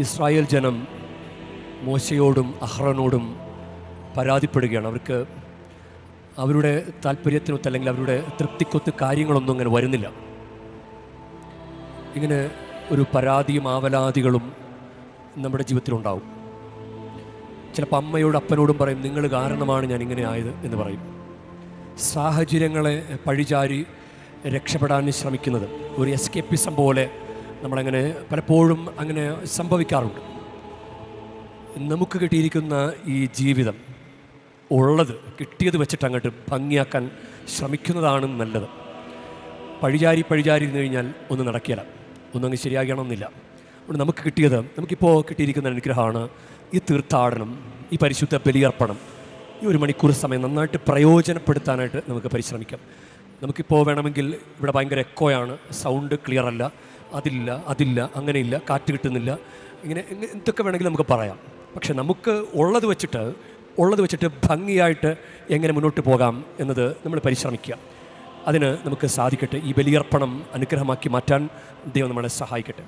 Israel ജനം മോശയോടും അഹ്റനോടും പരാതിപ്പെടുകയാണ്. അവർക്ക് അവരുടെ താല്പര്യത്തിനൊത്ത് അല്ലെങ്കിൽ അവരുടെ തൃപ്തിക്കൊത്ത് കാര്യങ്ങളൊന്നും അങ്ങനെ വരുന്നില്ല. ഇങ്ങനെ ഒരു പരാതിയും ആവലാതികളും നമ്മുടെ ജീവിതത്തിലുണ്ടാവും. ചിലപ്പോൾ അമ്മയോട് അപ്പനോടും പറയും നിങ്ങൾ കാരണമാണ് ഞാൻ ഇങ്ങനെ ആയത് എന്ന് പറയും. സാഹചര്യങ്ങളെ പഴിചാരി രക്ഷപ്പെടാൻ ശ്രമിക്കുന്നത് ഒരു എസ്കേപ്പിസം പോലെ നമ്മളങ്ങനെ പലപ്പോഴും അങ്ങനെ സംഭവിക്കാറുണ്ട്. നമുക്ക് കിട്ടിയിരിക്കുന്ന ഈ ജീവിതം ഉള്ളത് കിട്ടിയത് വെച്ചിട്ട് അങ്ങോട്ട് ഭംഗിയാക്കാൻ ശ്രമിക്കുന്നതാണ് നല്ലത്. പഴിചാരി പഴിചാരി ഇരുന്ന് കഴിഞ്ഞാൽ ഒന്നും നടക്കില്ല. ഒന്നും അങ്ങ് ശരിയാകണമെന്നില്ല. അതുകൊണ്ട് നമുക്ക് കിട്ടിയത് നമുക്കിപ്പോൾ കിട്ടിയിരിക്കുന്ന അനുഗ്രഹമാണ് ഈ തീർത്ഥാടനം ഈ പരിശുദ്ധ ബലിയർപ്പണം. ഈ ഒരു മണിക്കൂർ സമയം നന്നായിട്ട് പ്രയോജനപ്പെടുത്താനായിട്ട് നമുക്ക് പരിശ്രമിക്കാം. നമുക്കിപ്പോൾ വേണമെങ്കിൽ ഇവിടെ ഭയങ്കര എക്കോയാണ് സൗണ്ട് ക്ലിയർ അല്ല. അതില്ല അതില്ല അങ്ങനെയില്ല കാറ്റ് കിട്ടുന്നില്ല. ഇങ്ങനെ എന്തൊക്കെ വേണമെങ്കിലും നമുക്ക് പറയാം. പക്ഷെ നമുക്ക് ഉള്ളത് വെച്ചിട്ട് ഉള്ളത് വെച്ചിട്ട് ഭംഗിയായിട്ട് എങ്ങനെ മുന്നോട്ട് പോകാം എന്നത് നമ്മൾ പരിശ്രമിക്കുക. അതിന് നമുക്ക് സാധിക്കട്ടെ. ഈ ബലിയർപ്പണം അനുഗ്രഹമാക്കി മാറ്റാൻ ദൈവം നമ്മളെ സഹായിക്കട്ടെ.